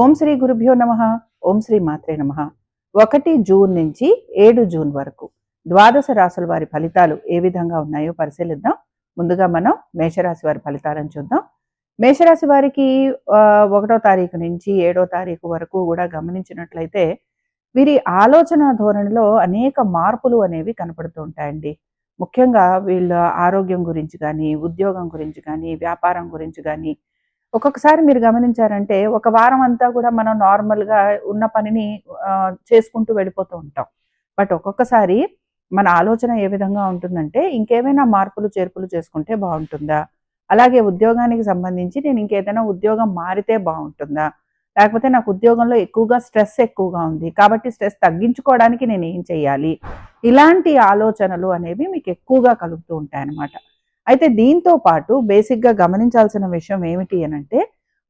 ఓం శ్రీ గురుభ్యో నమ. ఓం శ్రీ మాత్రే నమ. ఒకటి జూన్ నుంచి ఏడు జూన్ వరకు ద్వాదశ రాసుల వారి ఫలితాలు ఏ విధంగా ఉన్నాయో పరిశీలిద్దాం. ముందుగా మనం మేషరాశి వారి ఫలితాలను చూద్దాం. మేషరాశి వారికి ఒకటో తారీఖు నుంచి ఏడో తారీఖు వరకు కూడా గమనించినట్లయితే వీరి ఆలోచన ధోరణిలో అనేక మార్పులు అనేవి కనపడుతూ ఉంటాయండి. ముఖ్యంగా వీళ్ళ ఆరోగ్యం గురించి కానీ ఉద్యోగం గురించి కానీ వ్యాపారం గురించి కానీ ఒక్కొక్కసారి మీరు గమనించారంటే ఒక వారం అంతా కూడా మనం నార్మల్గా ఉన్న పనిని చేసుకుంటూ వెళ్ళిపోతూ ఉంటాం. బట్ ఒక్కొక్కసారి మన ఆలోచన ఏ విధంగా ఉంటుందంటే ఇంకేమైనా మార్పులు చేర్పులు చేసుకుంటే బాగుంటుందా? అలాగే ఉద్యోగానికి సంబంధించి నేను ఇంకేదైనా ఉద్యోగం మారితే బాగుంటుందా? లేకపోతే నాకు ఉద్యోగంలో ఎక్కువగా స్ట్రెస్ ఎక్కువగా ఉంది కాబట్టి స్ట్రెస్ తగ్గించుకోవడానికి నేను ఏం చేయాలి? ఇలాంటి ఆలోచనలు అనేవి మీకు ఎక్కువగా కలుగుతూ ఉంటాయన్నమాట. అయితే దీంతో పాటు బేసిక్గా గమనించాల్సిన విషయం ఏమిటి అని అంటే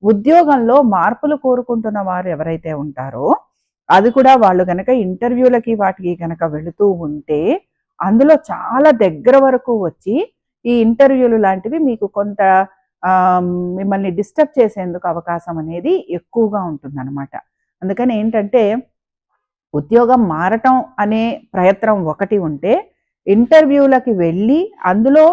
ఉద్యోగంలో మార్పులు కోరుకుంటున్న వారు ఎవరైతే ఉంటారో అది కూడా వాళ్ళు కనుక ఇంటర్వ్యూలకి వాటికి కనుక వెళుతూ ఉంటే అందులో చాలా దగ్గర వరకు వచ్చి ఈ ఇంటర్వ్యూలు లాంటివి మీకు కొంత మిమ్మల్ని డిస్టర్బ్ చేసేందుకు అవకాశం అనేది ఎక్కువగా ఉంటుందన్నమాట. అందుకని ఏంటంటే ఉద్యోగం మారటం అనే ప్రయత్నం ఒకటి ఉంటే ఇంటర్వ్యూలకి వెళ్ళి అందులో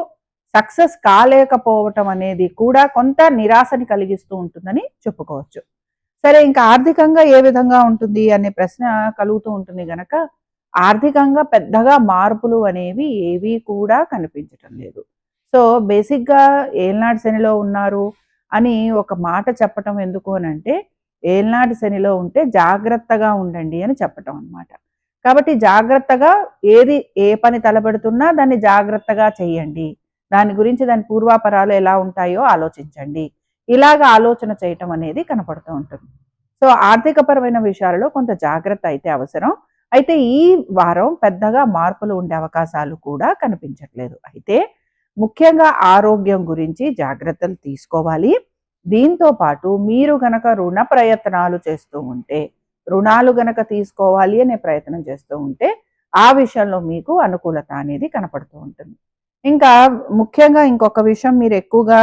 సక్సెస్ కాలేకపోవటం అనేది కూడా కొంత నిరాశని కలిగిస్తూ ఉంటుందని చెప్పుకోవచ్చు. సరే ఇంకా ఆర్థికంగా ఏ విధంగా ఉంటుంది అనే ప్రశ్న కలుగుతూ ఉంటుంది గనక ఆర్థికంగా పెద్దగా మార్పులు అనేవి ఏవి కూడా కనిపించటం లేదు. సో బేసిక్గా ఏల్నాటి శనిలో ఉన్నారు అని ఒక మాట చెప్పటం ఎందుకు అని అంటే ఏల్నాటి శనిలో ఉంటే జాగ్రత్తగా ఉండండి అని చెప్పటం అన్నమాట. కాబట్టి జాగ్రత్తగా ఏది ఏ పని తలపెడుతున్నా దాన్ని జాగ్రత్తగా చెయ్యండి దాని గురించి దాని పూర్వాపరాలు ఎలా ఉంటాయో ఆలోచించండి. ఇలాగ ఆలోచన చేయటం అనేది కనపడుతూ ఉంటుంది. సో ఆర్థికపరమైన విషయాలలో కొంత జాగ్రత్త అయితే అవసరం. అయితే ఈ వారం పెద్దగా మార్పులు ఉండే అవకాశాలు కూడా కనిపించట్లేదు. అయితే ముఖ్యంగా ఆరోగ్యం గురించి జాగ్రత్తలు తీసుకోవాలి. దీంతో పాటు మీరు గనక రుణ ప్రయత్నాలు చేస్తూ ఉంటే రుణాలు గనక తీసుకోవాలి అనే ప్రయత్నం చేస్తూ ఉంటే ఆ విషయంలో మీకు అనుకూలత అనేది కనపడుతూ ఉంటుంది. ఇంకా ముఖ్యంగా ఇంకొక విషయం మీరు ఎక్కువగా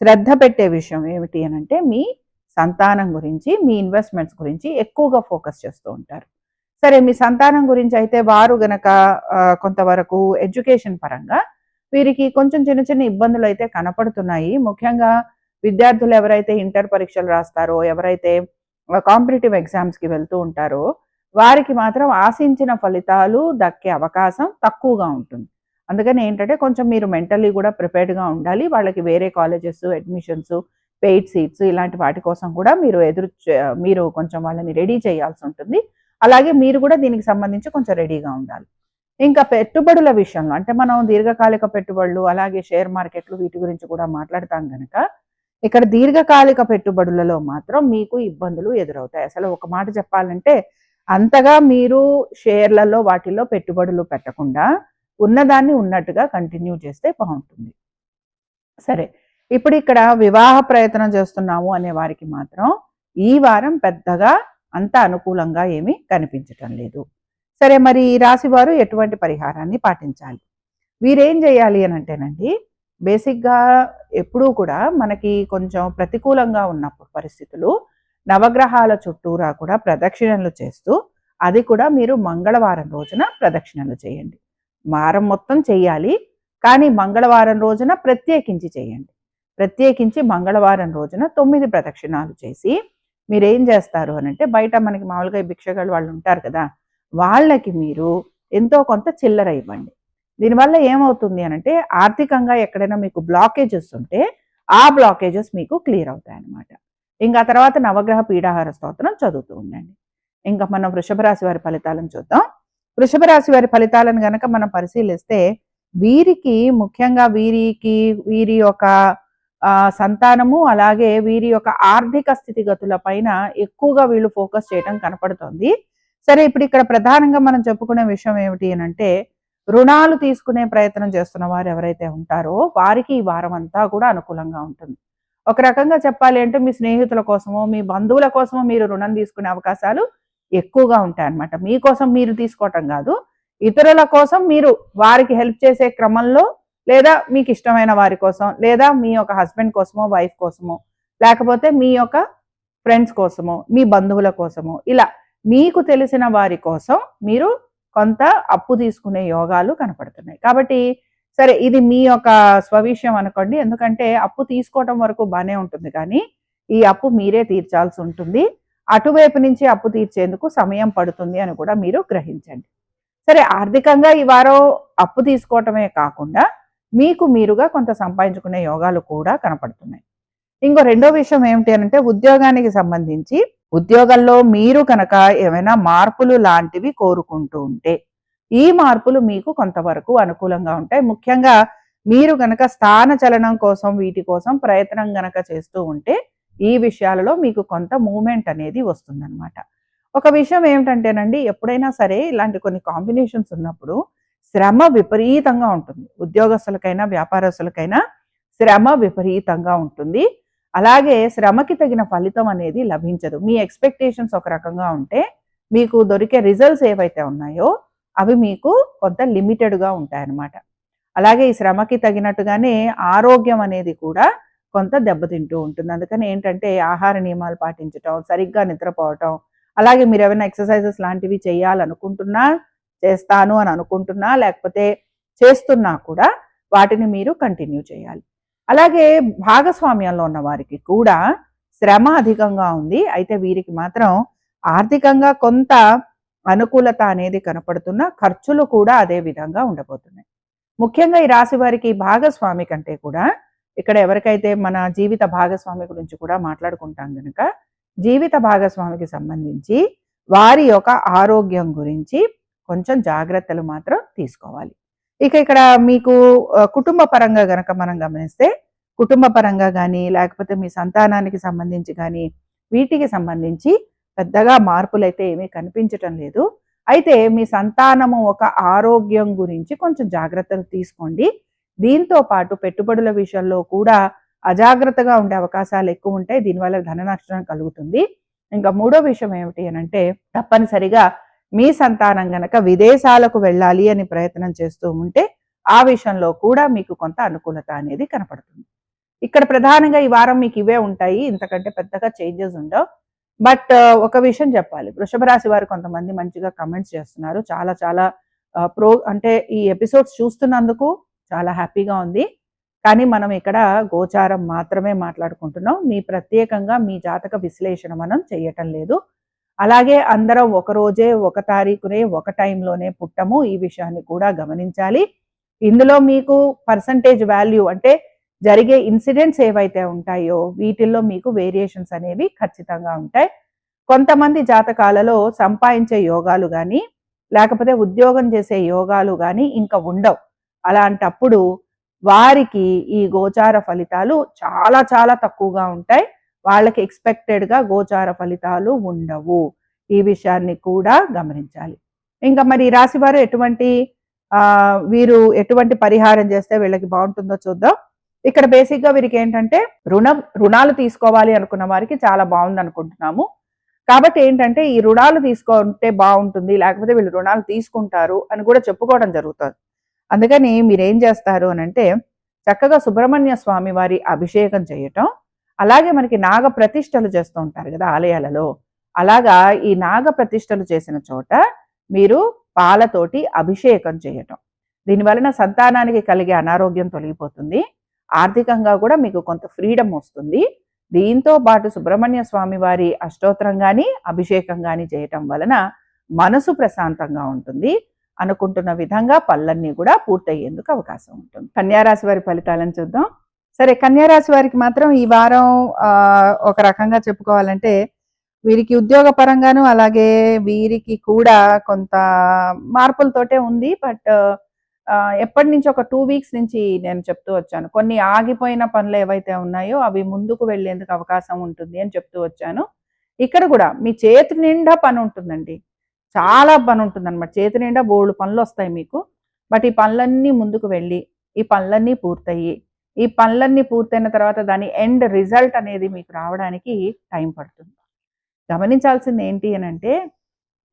శ్రద్ధ పెట్టే విషయం ఏమిటి అని అంటే మీ సంతానం గురించి మీ ఇన్వెస్ట్మెంట్స్ గురించి ఎక్కువగా ఫోకస్ చేస్తూ ఉంటారు. సరే మీ సంతానం గురించి అయితే వారు గనక కొంతవరకు ఎడ్యుకేషన్ పరంగా వీరికి కొంచెం చిన్న చిన్న ఇబ్బందులు అయితే కనపడుతున్నాయి. ముఖ్యంగా విద్యార్థులు ఎవరైతే ఇంటర్ పరీక్షలు రాస్తారో ఎవరైతే కాంపిటేటివ్ ఎగ్జామ్స్కి వెళ్తూ ఉంటారో వారికి మాత్రం ఆశించిన ఫలితాలు దక్కే అవకాశం తక్కువగా ఉంటుంది. అందుకని ఏంటంటే కొంచెం మీరు మెంటల్లీ కూడా ప్రిపేర్డ్గా ఉండాలి. వాళ్ళకి వేరే కాలేజెస్ అడ్మిషన్స్ పెయిడ్ సీట్స్ ఇలాంటి వాటి కోసం కూడా మీరు ఎదురు మీరు కొంచెం వాళ్ళని రెడీ చేయాల్సి ఉంటుంది. అలాగే మీరు కూడా దీనికి సంబంధించి కొంచెం రెడీగా ఉండాలి. ఇంకా పెట్టుబడుల విషయంలో అంటే మనం దీర్ఘకాలిక పెట్టుబడులు అలాగే షేర్ మార్కెట్లు వీటి గురించి కూడా మాట్లాడతాం కనుక ఇక్కడ దీర్ఘకాలిక పెట్టుబడులలో మాత్రం మీకు ఇబ్బందులు ఎదురవుతాయి. అసలు ఒక మాట చెప్పాలంటే అంతగా మీరు షేర్లలో వాటిల్లో పెట్టుబడులు పెట్టకుండా ఉన్నదాన్ని ఉన్నట్టుగా కంటిన్యూ చేస్తే బాగుంటుంది. సరే ఇప్పుడు ఇక్కడ వివాహ ప్రయత్నం చేస్తున్నాము అనే వారికి మాత్రం ఈ వారం పెద్దగా అంత అనుకూలంగా ఏమీ కనిపించటం లేదు. సరే మరి ఈ రాశి వారు ఎటువంటి పరిహారాన్ని పాటించాలి? వీరేం చేయాలి అని అంటేనండి బేసిక్గా ఎప్పుడూ కూడా మనకి కొంచెం ప్రతికూలంగా ఉన్న పరిస్థితులు నవగ్రహాల చుట్టూరా కూడా ప్రదక్షిణలు చేస్తూ అది కూడా మీరు మంగళవారం రోజున ప్రదక్షిణలు చేయండి. వారం మొత్తం చేయాలి కానీ మంగళవారం రోజున ప్రత్యేకించి చేయండి. ప్రత్యేకించి మంగళవారం రోజున తొమ్మిది ప్రదక్షిణాలు చేసి మీరేం చేస్తారు అని అంటే బయట మనకి మామూలుగా భిక్షగాలు వాళ్ళు ఉంటారు కదా వాళ్ళకి మీరు ఎంతో కొంత చిల్లర ఇవ్వండి. దీనివల్ల ఏమవుతుంది అని అంటే ఆర్థికంగా ఎక్కడైనా మీకు బ్లాకేజెస్ ఉంటే ఆ బ్లాకేజెస్ మీకు క్లియర్ అవుతాయి అన్నమాట. ఇంకా తర్వాత నవగ్రహ పీడాహార స్తోత్రం చదువుతూ ఉండండి. ఇంకా మనం వృషభ రాశి వారి ఫలితాలను చూద్దాం. వృషభ రాశి వారి ఫలితాలను గనక మనం పరిశీలిస్తే వీరికి ముఖ్యంగా వీరికి వీరి యొక్క ఆ, సంతానము అలాగే వీరి యొక్క ఆర్థిక స్థితిగతుల పైన ఎక్కువగా వీళ్ళు ఫోకస్ చేయడం కనపడుతోంది. సరే ఇప్పుడు ఇక్కడ ప్రధానంగా మనం చెప్పుకునే విషయం ఏమిటి అని అంటే రుణాలు తీసుకునే ప్రయత్నం చేస్తున్న వారు ఎవరైతే ఉంటారో వారికి ఈ వారం అంతా కూడా అనుకూలంగా ఉంటుంది. ఒక రకంగా చెప్పాలి అంటే మీ స్నేహితుల కోసమో మీ బంధువుల కోసమో మీరు రుణం తీసుకునే అవకాశాలు ఎక్కువగా ఉంటాయి అన్నమాట మీకోసం మీరు తీసుకోవటం కాదు. ఇతరుల కోసం మీరు వారికి హెల్ప్ చేసే క్రమంలో లేదా మీకు ఇష్టమైన వారి కోసం లేదా మీ యొక్క హస్బెండ్ కోసమో వైఫ్ కోసమో లేకపోతే మీ యొక్క ఫ్రెండ్స్ కోసమో మీ బంధువుల కోసమో ఇలా మీకు తెలిసిన వారి కోసం మీరు కొంత అప్పు తీసుకునే యోగాలు కనపడుతున్నాయి. కాబట్టి సరే ఇది మీ యొక్క స్వవిషయం అనుకోండి. ఎందుకంటే అప్పు తీసుకోవటం వరకు బాగానే ఉంటుంది. కానీ ఈ అప్పు మీరే తీర్చాల్సి ఉంటుంది. అటువైపు నుంచి అప్పు తీర్చేందుకు సమయం పడుతుంది అని కూడా మీరు గ్రహించండి. సరే ఆర్థికంగా ఈ వారం అప్పు తీసుకోవటమే కాకుండా మీకు మీరుగా కొంత సంపాదించుకునే యోగాలు కూడా కనపడుతున్నాయి. ఇంకో రెండో విషయం ఏమిటి అంటే ఉద్యోగానికి సంబంధించి ఉద్యోగంలో మీరు కనుక ఏమైనా మార్పులు లాంటివి కోరుకుంటూ ఉంటే ఈ మార్పులు మీకు కొంతవరకు అనుకూలంగా ఉంటాయి. ముఖ్యంగా మీరు గనక స్థాన చలనం కోసం వీటి కోసం ప్రయత్నం గనక చేస్తూ ఉంటే ఈ విషయాలలో మీకు కొంత మూమెంట్ అనేది వస్తుందన్నమాట. ఒక విషయం ఏమిటంటేనండి ఎప్పుడైనా సరే ఇలాంటి కొన్ని కాంబినేషన్స్ ఉన్నప్పుడు శ్రమ విపరీతంగా ఉంటుంది. ఉద్యోగస్తులకైనా వ్యాపారస్తులకైనా శ్రమ విపరీతంగా ఉంటుంది. అలాగే శ్రమకి తగిన ఫలితం అనేది లభించదు. మీ ఎక్స్పెక్టేషన్స్ ఒక రకంగా ఉంటే మీకు దొరికే రిజల్ట్స్ ఏవైతే ఉన్నాయో అవి మీకు కొంత లిమిటెడ్గా ఉంటాయన్నమాట. అలాగే ఈ శ్రమకి తగినట్టుగానే ఆరోగ్యం అనేది కూడా కొంత దెబ్బతింటూ ఉంటుంది. అందుకని ఏంటంటే ఆహార నియమాలు పాటించటం సరిగ్గా నిద్రపోవటం అలాగే మీరు ఏమైనా ఎక్సర్సైజెస్ లాంటివి చేయాలనుకుంటున్నా చేస్తాను అని అనుకుంటున్నా లేకపోతే చేస్తున్నా కూడా వాటిని మీరు కంటిన్యూ చేయాలి. అలాగే భాగస్వామ్యంలో ఉన్న వారికి కూడా శ్రమ అధికంగా ఉంది. అయితే వీరికి మాత్రం ఆర్థికంగా కొంత అనుకూలత అనేది కనపడుతున్న ఖర్చులు కూడా అదే విధంగా ఉండబోతున్నాయి. ముఖ్యంగా ఈ రాశి వారికి భాగస్వామి కంటే కూడా ఇక్కడ ఎవరికైతే మన జీవిత భాగస్వామి గురించి కూడా మాట్లాడుకుంటాం కనుక జీవిత భాగస్వామికి సంబంధించి వారి యొక్క ఆరోగ్యం గురించి కొంచెం జాగ్రత్తలు మాత్రం తీసుకోవాలి. ఇక ఇక్కడ మీకు కుటుంబ పరంగా గనక మనం గమనిస్తే కుటుంబ పరంగా కానీ లేకపోతే మీ సంతానానికి సంబంధించి కానీ వీటికి సంబంధించి పెద్దగా మార్పులు అయితే ఏమీ కనిపించటం లేదు. అయితే మీ సంతానము ఒక ఆరోగ్యం గురించి కొంచెం జాగ్రత్తలు తీసుకోండి. దీంతో పాటు పెట్టుబడుల విషయంలో కూడా అజాగ్రత్తగా ఉండే అవకాశాలు ఎక్కువ ఉంటాయి. దీనివల్ల ధన నష్టం కలుగుతుంది. ఇంకా మూడో విషయం ఏమిటి అని అంటే తప్పనిసరిగా మీ సంతానం గనక విదేశాలకు వెళ్ళాలి అని ప్రయత్నం చేస్తూ ఉంటే ఆ విషయంలో కూడా మీకు కొంత అనుకూలత అనేది కనపడుతుంది. ఇక్కడ ప్రధానంగా ఈ వారం మీకు ఇవే ఉంటాయి. ఇంతకంటే పెద్దగా చేంజెస్ ఉండవు. బట్ ఒక విషయం చెప్పాలి. వృషభ రాశి వారు కొంతమంది మంచిగా కమెంట్స్ చేస్తున్నారు. చాలా చాలా ప్రో అంటే ఈ ఎపిసోడ్స్ చూస్తున్నందుకు చాలా హ్యాపీగా ఉంది. కానీ మనం ఇక్కడ గోచారం మాత్రమే మాట్లాడుకుంటున్నాం. మీ ప్రత్యేకంగా మీ జాతక విశ్లేషణ మనం చేయటం లేదు. అలాగే అందరం ఒక రోజే ఒక తారీఖునే ఒక టైంలోనే పుట్టము. ఈ విషయాన్ని కూడా గమనించాలి. ఇందులో మీకు పర్సంటేజ్ వాల్యూ అంటే జరిగే ఇన్సిడెంట్స్ ఏవైతే ఉంటాయో వీటిల్లో మీకు వేరియేషన్స్ అనేవి ఖచ్చితంగా ఉంటాయి. కొంతమంది జాతకాలలో సంపాదించే యోగాలు కానీ లేకపోతే ఉద్యోగం చేసే యోగాలు కానీ ఇంకా ఉండవు. అలాంటప్పుడు వారికి ఈ గోచార ఫలితాలు చాలా చాలా తక్కువగా ఉంటాయి. వాళ్ళకి ఎక్స్పెక్టెడ్గా గోచార ఫలితాలు ఉండవు. ఈ విషయాన్ని కూడా గమనించాలి. ఇంకా మరి రాశి వారు ఎటువంటి వీరు ఎటువంటి పరిహారం చేస్తే వీళ్ళకి బాగుంటుందో చూద్దాం. ఇక్కడ బేసిక్గా వీరికి ఏంటంటే రుణ రుణాలు తీసుకోవాలి అనుకున్న వారికి చాలా బాగుంది అనుకుంటున్నాము. కాబట్టి ఏంటంటే ఈ రుణాలు తీసుకుంటే బాగుంటుంది. లేకపోతే వీళ్ళు రుణాలు తీసుకుంటారు అని కూడా చెప్పుకోవడం జరుగుతుంది. అందుకని మీరేం చేస్తారు అని అంటే చక్కగా సుబ్రహ్మణ్య స్వామి వారి అభిషేకం చేయటం. అలాగే మనకి నాగ ప్రతిష్టలు చేస్తూ ఉంటారు కదా ఆలయాలలో. అలాగా ఈ నాగ ప్రతిష్టలు చేసిన చోట మీరు పాలతోటి అభిషేకం చేయటం. దీని వలన సంతానానికి కలిగే అనారోగ్యం తొలగిపోతుంది. ఆర్థికంగా కూడా మీకు కొంత ఫ్రీడమ్ వస్తుంది. దీంతో పాటు సుబ్రహ్మణ్య స్వామి వారి అష్టోత్తరం కానీ అభిషేకం కానీ చేయటం వలన మనసు ప్రశాంతంగా ఉంటుంది. అనుకుంటున్న విధంగా పళ్ళన్నీ కూడా పూర్తయ్యేందుకు అవకాశం ఉంటుంది. కన్యారాశి వారి ఫలితాలను చూద్దాం. సరే కన్యారాశి వారికి మాత్రం ఈ వారం ఒక రకంగా చెప్పుకోవాలంటే వీరికి ఉద్యోగ పరంగాను అలాగే వీరికి కూడా కొంత మార్పులతోటే ఉంది. బట్ ఎప్పటి నుంచి ఒక టూ వీక్స్ నుంచి నేను చెప్తూ వచ్చాను. కొన్ని ఆగిపోయిన పనులు ఏవైతే ఉన్నాయో అవి ముందుకు వెళ్ళేందుకు అవకాశం ఉంటుంది అని చెప్తూ వచ్చాను. ఇక్కడ కూడా మీ చేతి నిండా పని ఉంటుందండి. చాలా పని ఉంటుంది అనమాట చేతి నిండా బోళ్ళు పనులు వస్తాయి మీకు. బట్ ఈ పనులన్నీ ముందుకు వెళ్ళి ఈ పనులన్నీ పూర్తయ్యి ఈ పనులన్నీ పూర్తయిన తర్వాత దాని ఎండ్ రిజల్ట్ అనేది మీకు రావడానికి టైం పడుతుంది. గమనించాల్సింది ఏంటి అని అంటే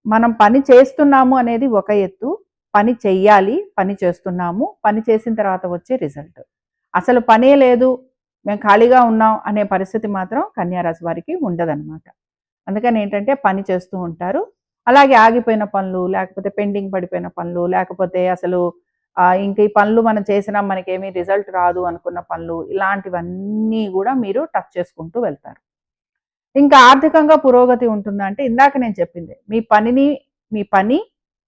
మనం పని చేస్తున్నాము అనేది ఒక ఎత్తు పని చెయ్యాలి పని చేస్తున్నాము పని చేసిన తర్వాత వచ్చే రిజల్ట్. అసలు పనే లేదు మేము ఖాళీగా ఉన్నాం అనే పరిస్థితి మాత్రం కన్యారాశి వారికి ఉండదన్నమాట. అందుకని ఏంటంటే పని చేస్తూ ఉంటారు అలాగే ఆగిపోయిన పనులు లేకపోతే పెండింగ్ పడిపోయిన పనులు లేకపోతే అసలు ఇంకా ఇంక ఈ పనులు మనం చేసినా మనకేమీ రిజల్ట్ రాదు అనుకున్న పనులు ఇలాంటివన్నీ కూడా మీరు టచ్ చేసుకుంటూ వెళ్తారు. ఇంకా ఆర్థికంగా పురోగతి ఉంటుందంటే ఇందాక నేను చెప్పింది మీ పనిని మీ పని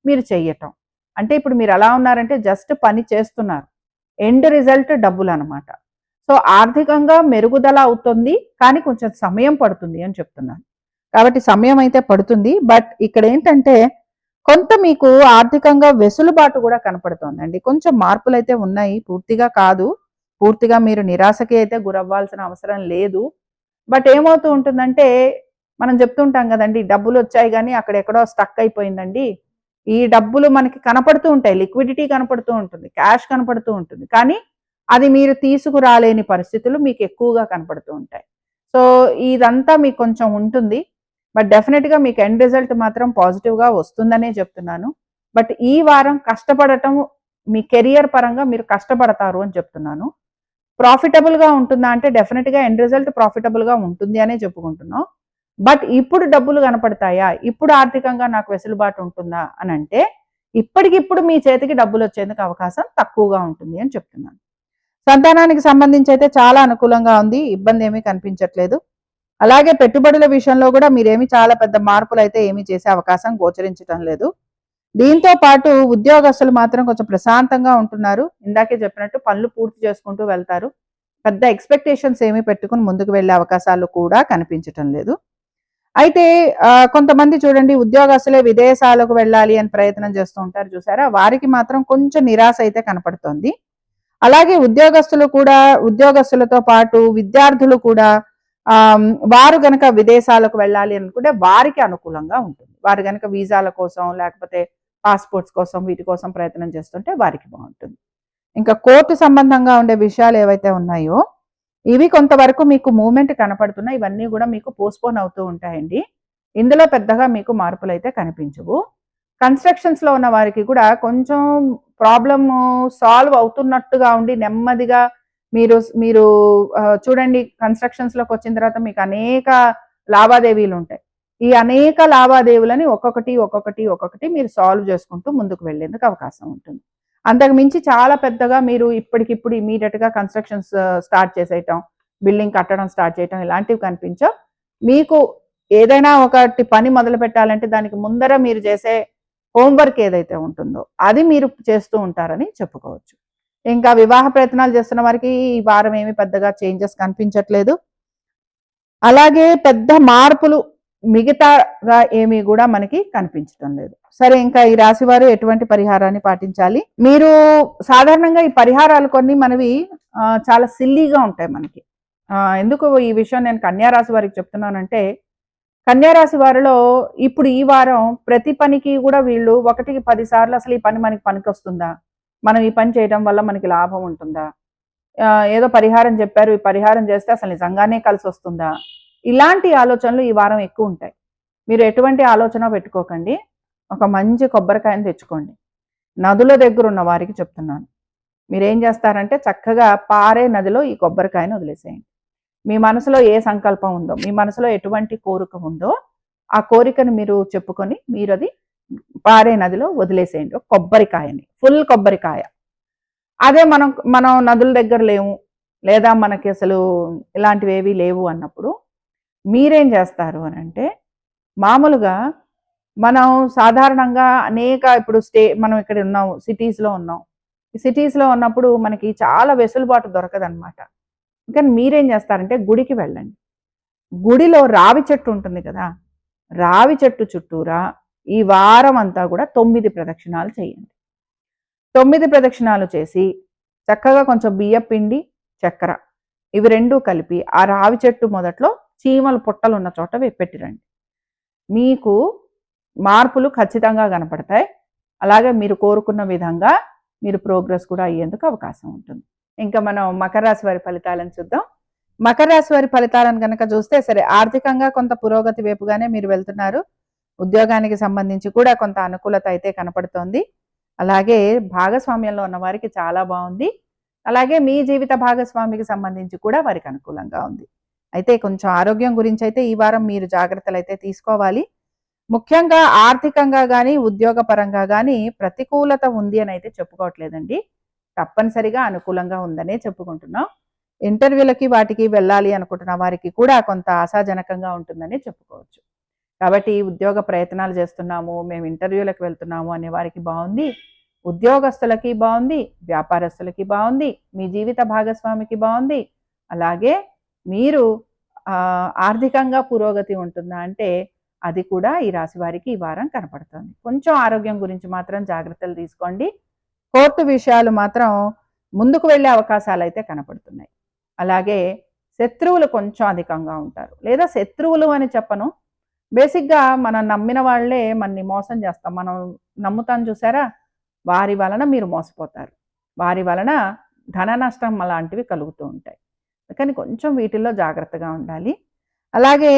మీరు చెయ్యటం. అంటే ఇప్పుడు మీరు ఎలా ఉన్నారంటే జస్ట్ పని చేస్తున్నారు. ఎండ్ రిజల్ట్ డబ్బులు అనమాట సో ఆర్థికంగా మెరుగుదల అవుతుంది కానీ కొంచెం సమయం పడుతుంది అని చెప్తున్నాను. కాబట్టి సమయం అయితే పడుతుంది. బట్ ఇక్కడ ఏంటంటే కొంత మీకు ఆర్థికంగా వెసులుబాటు కూడా కనపడుతోందండి. కొంచెం మార్పులు అయితే ఉన్నాయి. పూర్తిగా కాదు. పూర్తిగా మీరు నిరాశకి అయితే గురవ్వాల్సిన అవసరం లేదు. బట్ ఏమవుతూ ఉంటుందంటే మనం చెప్తుంటాం కదండి డబ్బులు వచ్చాయి కానీ అక్కడెక్కడో స్టక్ అయిపోయిందండి. ఈ డబ్బులు మనకి కనపడుతూ ఉంటాయి. లిక్విడిటీ కనపడుతూ ఉంటుంది. క్యాష్ కనపడుతూ ఉంటుంది. కానీ అది మీరు తీసుకురాలేని పరిస్థితులు మీకు ఎక్కువగా కనపడుతూ ఉంటాయి. సో ఇదంతా మీకు కొంచెం ఉంటుంది. బట్ డెఫినెట్గా మీకు ఎండ్ రిజల్ట్ మాత్రం పాజిటివ్గా వస్తుందనే చెప్తున్నాను. బట్ ఈ వారం కష్టపడటం మీ కెరియర్ పరంగా మీరు కష్టపడతారు అని చెప్తున్నాను. ప్రాఫిటబుల్గా ఉంటుందా అంటే డెఫినెట్గా ఎండ్ రిజల్ట్ ప్రాఫిటబుల్గా ఉంటుంది అనే చెప్పుకుంటున్నాం. బట్ ఇప్పుడు డబ్బులు కనపడతాయా? ఇప్పుడు ఆర్థికంగా నాకు వెసులుబాటు ఉంటుందా అని అంటే ఇప్పటికిప్పుడు మీ చేతికి డబ్బులు వచ్చేందుకు అవకాశం తక్కువగా ఉంటుంది అని చెప్తున్నాను. సంతానానికి సంబంధించి అయితే చాలా అనుకూలంగా ఉంది. ఇబ్బంది ఏమీ కనిపించట్లేదు. అలాగే పెట్టుబడుల విషయంలో కూడా మీరేమి చాలా పెద్ద మార్పులు అయితే ఏమీ చేసే అవకాశం గోచరించడం లేదు. దీంతో పాటు ఉద్యోగస్తులు మాత్రం కొంచెం ప్రశాంతంగా ఉంటున్నారు. ఇందాకే చెప్పినట్టు పనులు పూర్తి చేసుకుంటూ వెళ్తారు. పెద్ద ఎక్స్పెక్టేషన్స్ ఏమీ పెట్టుకుని ముందుకు వెళ్ళే అవకాశాలు కూడా కనిపించటం లేదు. అయితే కొంతమంది చూడండి ఉద్యోగస్తులే విదేశాలకు వెళ్ళాలి అని ప్రయత్నం చేస్తూ ఉంటారు చూసారా? వారికి మాత్రం కొంచెం నిరాశ అయితే కనపడుతోంది. అలాగే ఉద్యోగస్తులు కూడా ఉద్యోగస్తులతో పాటు విద్యార్థులు కూడా వారు గనక విదేశాలకు వెళ్ళాలి అనుకుంటే వారికి అనుకూలంగా ఉంటుంది. వారు గనక వీసాల కోసం లేకపోతే పాస్పోర్ట్స్ కోసం వీటి కోసం ప్రయత్నం చేస్తుంటే వారికి బాగుంటుంది. ఇంకా కోర్టు సంబంధంగా ఉండే విషయాలు ఏవైతే ఉన్నాయో ఇవి కొంతవరకు మీకు మూమెంట్ కనపడుతున్నాయి. ఇవన్నీ కూడా మీకు పోస్ట్పోన్ అవుతూ ఉంటాయండి. ఇందులో పెద్దగా మీకు మార్పులు అయితే కనిపించవు. కన్స్ట్రక్షన్స్లో ఉన్న వారికి కూడా కొంచెం ప్రాబ్లమ్ సాల్వ్ అవుతున్నట్టుగా ఉండి నెమ్మదిగా మీరు మీరు చూడండి కన్స్ట్రక్షన్స్లోకి వచ్చిన తర్వాత మీకు అనేక లావాదేవీలు ఉంటాయి. ఈ అనేక లావాదేవీలని ఒక్కొక్కటి ఒక్కొక్కటి ఒక్కొక్కటి మీరు సాల్వ్ చేసుకుంటూ ముందుకు వెళ్ళేందుకు అవకాశం ఉంటుంది. అంతకు మించి చాలా పెద్దగా మీరు ఇప్పటికిప్పుడు ఇమీడియట్గా కన్స్ట్రక్షన్స్ స్టార్ట్ చేసేయటం బిల్డింగ్ కట్టడం స్టార్ట్ చేయటం ఇలాంటివి కనిపించవు మీకు ఏదైనా ఒకటి పని మొదలు పెట్టాలంటే దానికి ముందర మీరు చేసే హోంవర్క్ ఏదైతే ఉంటుందో అది మీరు చేస్తూ ఉంటారని చెప్పుకోవచ్చు. ఇంకా వివాహ ప్రయత్నాలు చేస్తున్న వారికి ఈ వారం ఏమి పెద్దగా చేంజెస్ కనిపించట్లేదు. అలాగే పెద్ద మార్పులు మిగతాగా ఏమీ కూడా మనకి కనిపించటం లేదు. సరే ఇంకా ఈ రాశి వారు ఎటువంటి పరిహారాన్ని పాటించాలి? మీరు సాధారణంగా ఈ పరిహారాలు కొన్ని మనవి చాలా సిల్లీగా ఉంటాయి మనకి. ఎందుకు ఈ విషయం నేను కన్యారాశి వారికి చెప్తున్నానంటే కన్యారాశి వారిలో ఇప్పుడు ఈ వారం ప్రతి పనికి కూడా వీళ్ళు ఒకటికి పది సార్లు అసలు ఈ పని మనకి పనికి వస్తుందా మనం ఈ పని చేయడం వల్ల మనకి లాభం ఉంటుందా? ఏదో పరిహారం చెప్పారు ఈ పరిహారం చేస్తే అసలు నిజంగానే కలిసి వస్తుందా? ఇలాంటి ఆలోచనలు ఈ వారం ఎక్కువ ఉంటాయి. మీరు ఎటువంటి ఆలోచన పెట్టుకోకండి. ఒక మంచి కొబ్బరికాయని తెచ్చుకోండి. నదుల దగ్గర ఉన్న వారికి చెప్తున్నాను. మీరు ఏం చేస్తారంటే చక్కగా పారే నదిలో ఈ కొబ్బరికాయను వదిలేసేయండి. మీ మనసులో ఏ సంకల్పం ఉందో మీ మనసులో ఎటువంటి కోరిక ఉందో ఆ కోరికను మీరు చెప్పుకొని మీరు అది పారే నదిలో వదిలేసేయండి. ఒక కొబ్బరికాయని ఫుల్ కొబ్బరికాయ. అదే మనం మనం నదుల దగ్గర లేవు లేదా మనకి అసలు ఇలాంటివి ఏవి లేవు అన్నప్పుడు మీరేం చేస్తారు అని అంటే మామూలుగా మనం సాధారణంగా అనేక ఇప్పుడు స్టే మనం ఇక్కడ ఉన్నాం సిటీస్లో ఉన్నాం. సిటీస్లో ఉన్నప్పుడు మనకి చాలా వెసులుబాటు దొరకదనమాట ఇంకా మీరేం చేస్తారంటే గుడికి వెళ్ళండి. గుడిలో రావి చెట్టు ఉంటుంది కదా రావి చెట్టు చుట్టూరా ఈ వారం అంతా కూడా తొమ్మిది ప్రదక్షిణాలు చేయండి. తొమ్మిది ప్రదక్షిణాలు చేసి చక్కగా కొంచెం బియ్య పిండి చక్కెర ఇవి రెండు కలిపి ఆ రావి చెట్టు మొదట్లో చీమల పుట్టలు ఉన్న చోట పెట్టిరండి. మీకు మార్పులు ఖచ్చితంగా కనపడతాయి. అలాగే మీరు కోరుకున్న విధంగా మీరు ప్రోగ్రెస్ కూడా అయ్యేందుకు అవకాశం ఉంటుంది. ఇంకా మనం మకర రాశి వారి ఫలితాలను చూద్దాం. మకర రాశి వారి ఫలితాలను కనుక చూస్తే సరే ఆర్థికంగా కొంత పురోగతి వైపుగానే మీరు వెళ్తున్నారు. ఉద్యోగానికి సంబంధించి కూడా కొంత అనుకూలత అయితే కనపడుతోంది. అలాగే భాగస్వామ్యంలో ఉన్న వారికి చాలా బాగుంది. అలాగే మీ జీవిత భాగస్వామికి సంబంధించి కూడా వారికి అనుకూలంగా ఉంది. అయితే కొంచెం ఆరోగ్యం గురించి అయితే ఈ వారం మీరు జాగ్రత్తలు అయితే తీసుకోవాలి. ముఖ్యంగా ఆర్థికంగా కానీ ఉద్యోగపరంగా కానీ ప్రతికూలత ఉంది అని అయితే చెప్పుకోవట్లేదండి. తప్పనిసరిగా అనుకూలంగా ఉందనే చెప్పుకుంటున్నాం. ఇంటర్వ్యూలకి వాటికి వెళ్ళాలి అనుకుంటున్న వారికి కూడా కొంత ఆశాజనకంగా ఉంటుందని చెప్పుకోవచ్చు. కాబట్టి ఉద్యోగ ప్రయత్నాలు చేస్తున్నాము మేము ఇంటర్వ్యూలకు వెళ్తున్నాము అనే వారికి బాగుంది ఉద్యోగస్తులకి బాగుంది వ్యాపారస్తులకి బాగుంది మీ జీవిత భాగస్వామికి బాగుంది. అలాగే మీరు ఆర్థికంగా పురోగతి ఉంటుందా అంటే అది కూడా ఈ రాశి వారికి ఈ వారం కనపడుతుంది. కొంచెం ఆరోగ్యం గురించి మాత్రం జాగ్రత్తలు తీసుకోండి. కోర్టు విషయాలు మాత్రం ముందుకు వెళ్ళే అవకాశాలు అయితే కనపడుతున్నాయి. అలాగే శత్రువులు కొంచెం అధికంగా ఉంటారు. లేదా శత్రువులు అని చెప్పను బేసిక్గా మనం నమ్మిన వాళ్ళే మనని మోసం చేస్తాం. మనం నమ్ముతాం చూసారా? వారి వలన మీరు మోసపోతారు. వారి వలన ధన నష్టం అలాంటివి కలుగుతూ ఉంటాయి. కానీ కొంచెం వీటిల్లో జాగ్రత్తగా ఉండాలి. అలాగే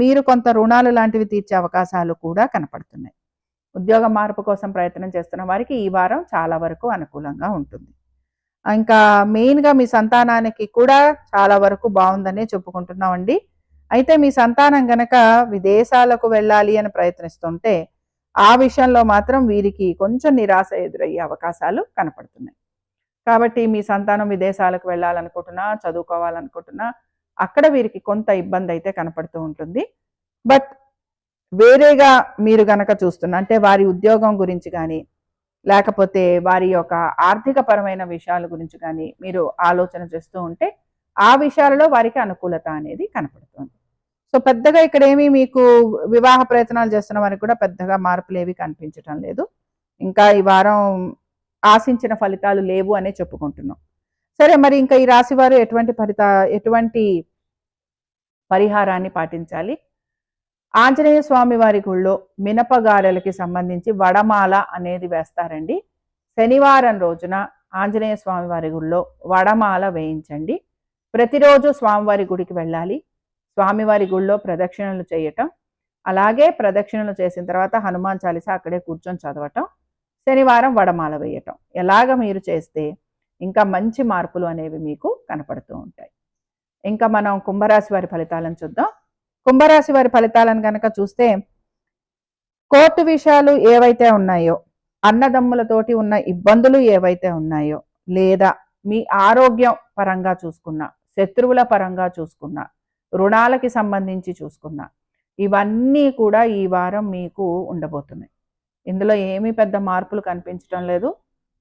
మీరు కొంత రుణాలు లాంటివి తీర్చే అవకాశాలు కూడా కనపడుతున్నాయి. ఉద్యోగ మార్పు కోసం ప్రయత్నం చేస్తున్న వారికి ఈ వారం చాలా వరకు అనుకూలంగా ఉంటుంది. ఇంకా మెయిన్గా మీ సంతానానికి కూడా చాలా వరకు బాగుందనే చెప్పుకుంటున్నామండి. అయితే మీ సంతానం గనక విదేశాలకు వెళ్ళాలి అని ప్రయత్నిస్తుంటే ఆ విషయంలో మాత్రం వీరికి కొంచెం నిరాశ ఎదురయ్యే అవకాశాలు కనపడుతున్నాయి. కాబట్టి మీ సంతానం విదేశాలకు వెళ్ళాలనుకుంటున్నా చదువుకోవాలనుకుంటున్నా అక్కడ వీరికి కొంత ఇబ్బంది అయితే కనపడుతూ ఉంటుంది. బట్ వేరేగా మీరు గనక చూస్తున్నా అంటే వారి ఉద్యోగం గురించి కానీ లేకపోతే వారి యొక్క ఆర్థిక పరమైన విషయాల గురించి కానీ మీరు ఆలోచన చేస్తూ ఉంటే ఆ విషయాలలో వారికి అనుకూలత అనేది కనపడుతుంది. సో పెద్దగా ఇక్కడ ఏమీ మీకు వివాహ ప్రయత్నాలు చేస్తున్న వారికి కూడా పెద్దగా మార్పులు ఏవి కనిపించటం లేదు. ఇంకా ఈ వారం ఆశించిన ఫలితాలు లేవు అనే చెప్పుకుంటున్నాం. సరే మరి ఇంకా ఈ రాశి వారు ఎటువంటి ఫలిత ఎటువంటి పరిహారాన్ని పాటించాలి? ఆంజనేయ స్వామి వారి గుళ్ళో మినపగారెలకి సంబంధించి వడమాల అనేది వేస్తారండి. శనివారం రోజున ఆంజనేయ స్వామి వారి గుళ్ళో వడమాల వేయించండి. ప్రతిరోజు స్వామివారి గుడికి వెళ్ళాలి. స్వామివారి గుళ్ళో ప్రదక్షిణలు చేయటం అలాగే ప్రదక్షిణలు చేసిన తర్వాత హనుమాన్ చాలీసా అక్కడే కూర్చొని చదవటం శనివారం వడమాల వేయటం. ఎలాగ మీరు చేస్తే ఇంకా మంచి మార్పులు అనేవి మీకు కనపడుతూ ఉంటాయి. ఇంకా మనం కుంభరాశి వారి ఫలితాలను చూద్దాం. కుంభరాశి వారి ఫలితాలను కనుక చూస్తే కోర్టు విషయాలు ఏవైతే ఉన్నాయో అన్నదమ్ములతోటి ఉన్న ఇబ్బందులు ఏవైతే ఉన్నాయో లేదా మీ ఆరోగ్యం పరంగా చూసుకున్నా శత్రువుల పరంగా చూసుకున్నా రుణాలకి సంబంధించి చూసుకున్నా ఇవన్నీ కూడా ఈ వారం మీకు ఉండబోతున్నాయి. ఇందులో ఏమీ పెద్ద మార్పులు కనిపించడం లేదు.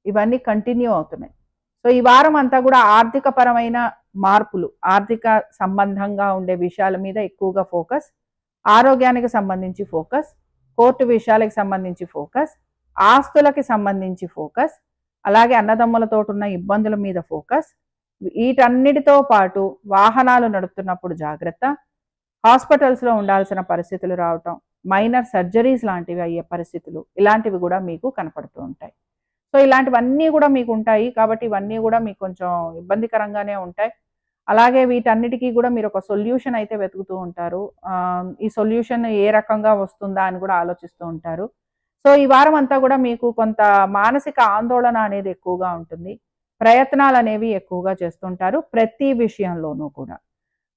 ఇవన్నీ కంటిన్యూ అవుతున్నాయి. సో ఈ వారం అంతా కూడా ఆర్థిక పరమైన మార్పులు ఆర్థిక సంబంధంగా ఉండే విషయాల మీద ఎక్కువగా ఫోకస్ ఆరోగ్యానికి సంబంధించి ఫోకస్ కోర్టు విషయాలకు సంబంధించి ఫోకస్ ఆస్తులకి సంబంధించి ఫోకస్ అలాగే అన్నదమ్ములతో ఉన్న ఇబ్బందుల మీద ఫోకస్ వీటన్నిటితో పాటు వాహనాలు నడుపుతున్నప్పుడు జాగ్రత్త. హాస్పిటల్స్లో ఉండాల్సిన పరిస్థితులు రావటం మైనర్ సర్జరీస్ లాంటివి అయ్యే పరిస్థితులు ఇలాంటివి కూడా మీకు కనపడుతూ ఉంటాయి. సో ఇలాంటివన్నీ కూడా మీకు ఉంటాయి కాబట్టి ఇవన్నీ కూడా మీకు కొంచెం ఇబ్బందికరంగానే ఉంటాయి. అలాగే వీటన్నిటికీ కూడా మీరు ఒక సొల్యూషన్ అయితే వెతుకుతూ ఉంటారు. ఈ సొల్యూషన్ ఏ రకంగా వస్తుందా అని కూడా ఆలోచిస్తూ ఉంటారు. సో ఈ వారం అంతా కూడా మీకు కొంత మానసిక ఆందోళన అనేది ఎక్కువగా ఉంటుంది. ప్రయత్నాలు అనేవి ఎక్కువగా చేస్తుంటారు ప్రతి విషయంలోనూ కూడా.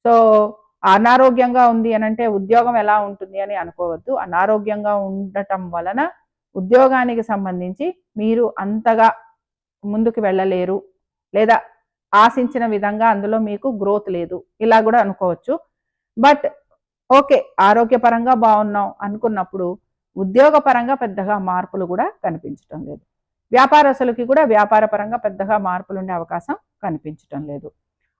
సో అనారోగ్యంగా ఉంది అని అంటే ఉద్యోగం ఎలా ఉంటుంది అని అనుకోవద్దు. అనారోగ్యంగా ఉండటం వలన ఉద్యోగానికి సంబంధించి మీరు అంతగా ముందుకు వెళ్ళలేరు లేదా ఆశించిన విధంగా అందులో మీకు గ్రోత్ లేదు ఇలా కూడా అనుకోవచ్చు. బట్ ఓకే ఆరోగ్యపరంగా బాగున్నాం అనుకున్నప్పుడు ఉద్యోగపరంగా పెద్దగా మార్పులు కూడా కనిపించటం లేదు. వ్యాపారస్తులకి కూడా వ్యాపార పరంగా పెద్దగా మార్పులు ఉండే అవకాశం కనిపించటం లేదు.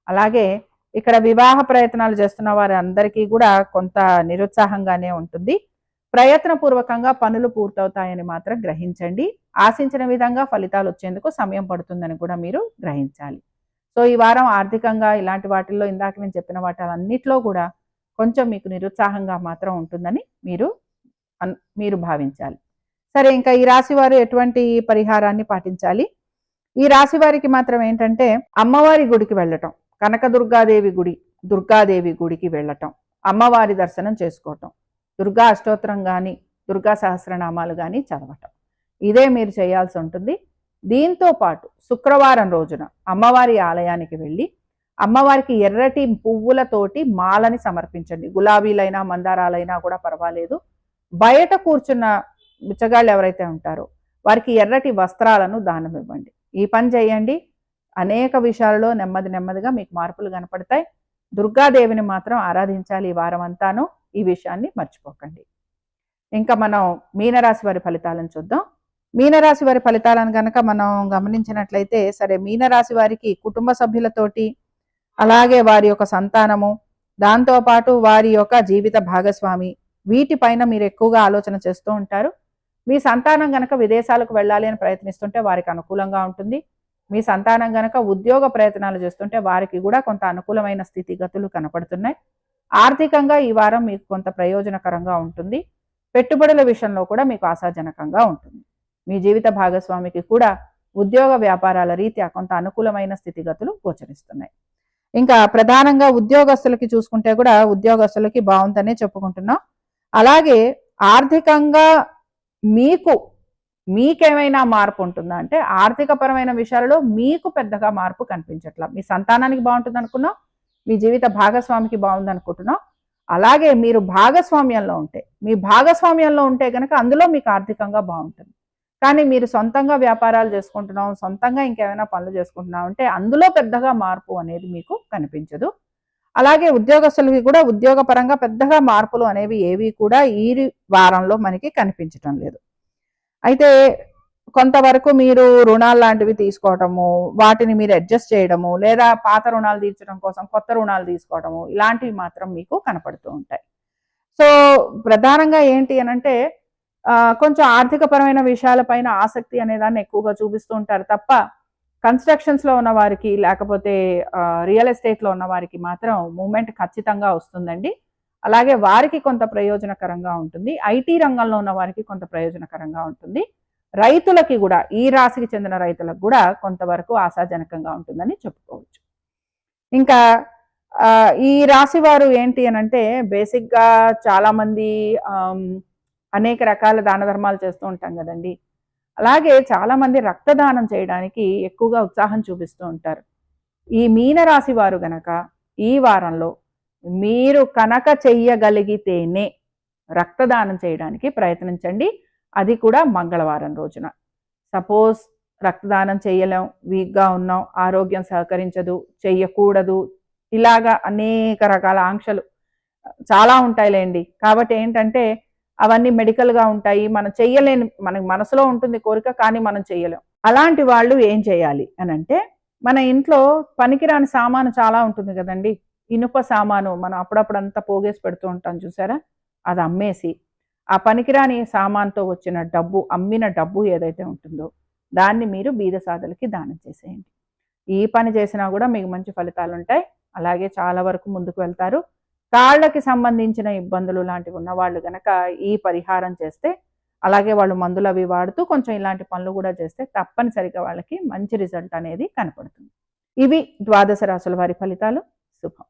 అలాగే ఇక్కడ వివాహ ప్రయత్నాలు చేస్తున్న వారి అందరికీ కూడా కొంత నిరుత్సాహంగానే ఉంటుంది. ప్రయత్నపూర్వకంగా పనులు పూర్తవుతాయని మాత్రం గ్రహించండి. ఆశించిన విధంగా ఫలితాలు వచ్చేందుకు సమయం పడుతుందని కూడా మీరు గ్రహించాలి. సో ఈ వారం ఆర్థికంగా ఇలాంటి వాటిల్లో ఇందాక నేను చెప్పిన వాటిలన్నిటిలో కూడా కొంచెం మీకు నిరుత్సాహంగా మాత్రం ఉంటుందని మీరు అన్- మీరు భావించాలి. సరే ఇంకా ఈ రాశి వారు ఎటువంటి పరిహారాన్ని పాటించాలి? ఈ రాశి వారికి మాత్రం ఏంటంటే అమ్మవారి గుడికి వెళ్ళటం కనకదుర్గాదేవి గుడి దుర్గాదేవి గుడికి వెళ్ళటం అమ్మవారి దర్శనం చేసుకోవటం దుర్గా అష్టోత్తరం కానీ దుర్గా సహస్రనామాలు కానీ చదవటం. ఇదే మీరు చేయాల్సి ఉంటుంది. దీంతో పాటు శుక్రవారం రోజున అమ్మవారి ఆలయానికి వెళ్ళి అమ్మవారికి ఎర్రటి పువ్వులతోటి మాలని సమర్పించండి. గులాబీలైనా మందారాలైనా కూడా పర్వాలేదు. బయట కూర్చున్న బిచ్చగాళ్ళు ఎవరైతే ఉంటారో వారికి ఎర్రటి వస్త్రాలను దానం ఇవ్వండి. ఈ పని చేయండి. అనేక విషయాలలో నెమ్మది నెమ్మదిగా మీకు మార్పులు కనపడతాయి. దుర్గాదేవిని మాత్రం ఆరాధించాలి ఈ వారం అంతాను ఈ విషయాన్ని మర్చిపోకండి. ఇంకా మనం మీనరాశి వారి ఫలితాలను చూద్దాం. మీనరాశి వారి ఫలితాలను కనుక మనం గమనించినట్లయితే సరే మీనరాశి వారికి కుటుంబ సభ్యులతోటి అలాగే వారి యొక్క సంతానము దాంతోపాటు వారి యొక్క జీవిత భాగస్వామి వీటిపైన మీరు ఎక్కువగా ఆలోచన చేస్తూ ఉంటారు. మీ సంతానం గనక విదేశాలకు వెళ్ళాలి అని ప్రయత్నిస్తుంటే వారికి అనుకూలంగా ఉంటుంది. మీ సంతానం గనక ఉద్యోగ ప్రయత్నాలు చేస్తుంటే వారికి కూడా కొంత అనుకూలమైన స్థితిగతులు కనపడుతున్నాయి. ఆర్థికంగా ఈ వారం మీకు కొంత ప్రయోజనకరంగా ఉంటుంది. పెట్టుబడుల విషయంలో కూడా మీకు ఆశాజనకంగా ఉంటుంది. మీ జీవిత భాగస్వామికి కూడా ఉద్యోగ వ్యాపారాల రీత్యా కొంత అనుకూలమైన స్థితిగతులు గోచరిస్తున్నాయి. ఇంకా ప్రధానంగా ఉద్యోగస్తులకి చూసుకుంటే కూడా ఉద్యోగస్తులకి బాగుందనే చెప్పుకుంటున్నాం. అలాగే ఆర్థికంగా మీకు మీకేమైనా మార్పు ఉంటుందా? అంటే ఆర్థికపరమైన విషయాలలో మీకు పెద్దగా మార్పు కనిపించట్లా. మీ సంతానానికి బాగుంటుంది అనుకున్నాం మీ జీవిత భాగస్వామికి బాగుంది అనుకుంటున్నాం అలాగే మీరు భాగస్వామ్యంలో ఉంటే మీ భాగస్వామ్యంలో ఉంటే కనుక అందులో మీకు ఆర్థికంగా బాగుంటుంది. కానీ మీరు సొంతంగా వ్యాపారాలు చేసుకుంటున్నాం సొంతంగా ఇంకేమైనా పనులు చేసుకుంటున్నాం అంటే అందులో పెద్దగా మార్పు అనేది మీకు కనిపించదు. అలాగే ఉద్యోగస్తులకి కూడా ఉద్యోగపరంగా పెద్దగా మార్పులు అనేవి ఏవి కూడా ఈ వారంలో మనకి కనిపించటం లేదు. అయితే కొంతవరకు మీరు రుణాలు లాంటివి తీసుకోవటము వాటిని మీరు అడ్జస్ట్ చేయడము లేదా పాత రుణాలు తీర్చడం కోసం కొత్త రుణాలు తీసుకోవడము ఇలాంటివి మాత్రం మీకు కనపడుతూ ఉంటాయి. సో ప్రధానంగా ఏంటి అనంటే కొంచెం ఆర్థికపరమైన విషయాలపైన ఆసక్తి అనే దాన్ని ఎక్కువగా చూపిస్తూ ఉంటారు తప్ప కన్స్ట్రక్షన్స్లో ఉన్న వారికి లేకపోతే రియల్ ఎస్టేట్లో ఉన్న వారికి మాత్రం మూమెంట్ ఖచ్చితంగా వస్తుందండి. అలాగే వారికి కొంత ప్రయోజనకరంగా ఉంటుంది. ఐటీ రంగంలో ఉన్న వారికి కొంత ప్రయోజనకరంగా ఉంటుంది. రైతులకి కూడా ఈ రాశికి చెందిన రైతులకు కూడా కొంతవరకు ఆశాజనకంగా ఉంటుందని చెప్పుకోవచ్చు. ఇంకా ఈ రాశి వారు ఏంటి అని అంటే బేసిక్గా చాలామంది అనేక రకాల దాన ధర్మాలు చేస్తూ ఉంటాం కదండి. అలాగే చాలామంది రక్తదానం చేయడానికి ఎక్కువగా ఉత్సాహం చూపిస్తూ ఉంటారు. ఈ మీన రాశి వారు గనక ఈ వారంలో మీరు కనుక చెయ్యగలిగితేనే రక్తదానం చేయడానికి ప్రయత్నించండి. అది కూడా మంగళవారం రోజున. సపోజ్ రక్తదానం చేయలేం వీక్గా ఉన్నాం ఆరోగ్యం సహకరించదు చెయ్యకూడదు ఇలాగా అనేక రకాల ఆంక్షలు చాలా ఉంటాయిలేండి. కాబట్టి ఏంటంటే అవన్నీ మెడికల్గా ఉంటాయి. మనం చెయ్యలేని మన మనసులో ఉంటుంది కోరిక కానీ మనం చెయ్యలేం. అలాంటి వాళ్ళు ఏం చేయాలి అని అంటే మన ఇంట్లో పనికిరాని సామాను చాలా ఉంటుంది కదండి. ఇనుప సామాను మనం అప్పుడప్పుడు అంతా పోగేసి పెడుతూ ఉంటాం చూసారా? అది అమ్మేసి ఆ పనికిరాని సామాన్తో వచ్చిన డబ్బు అమ్మిన డబ్బు ఏదైతే ఉంటుందో దాన్ని మీరు బీద సాధలకి దానం చేసేయండి. ఈ పని చేసినా కూడా మీకు మంచి ఫలితాలు ఉంటాయి అలాగే చాలా వరకు ముందుకు వెళ్తారు. కాళ్ళకి సంబంధించిన ఇబ్బందులు లాంటివి ఉన్న వాళ్ళు గనక ఈ పరిహారం చేస్తే అలాగే వాళ్ళు మందులు అవి వాడుతూ కొంచెం ఇలాంటి పనులు కూడా చేస్తే తప్పనిసరిగా వాళ్ళకి మంచి రిజల్ట్ అనేది కనపడుతుంది. ఇవి ద్వాదశ రాసుల వారి ఫలితాలు. శుభం.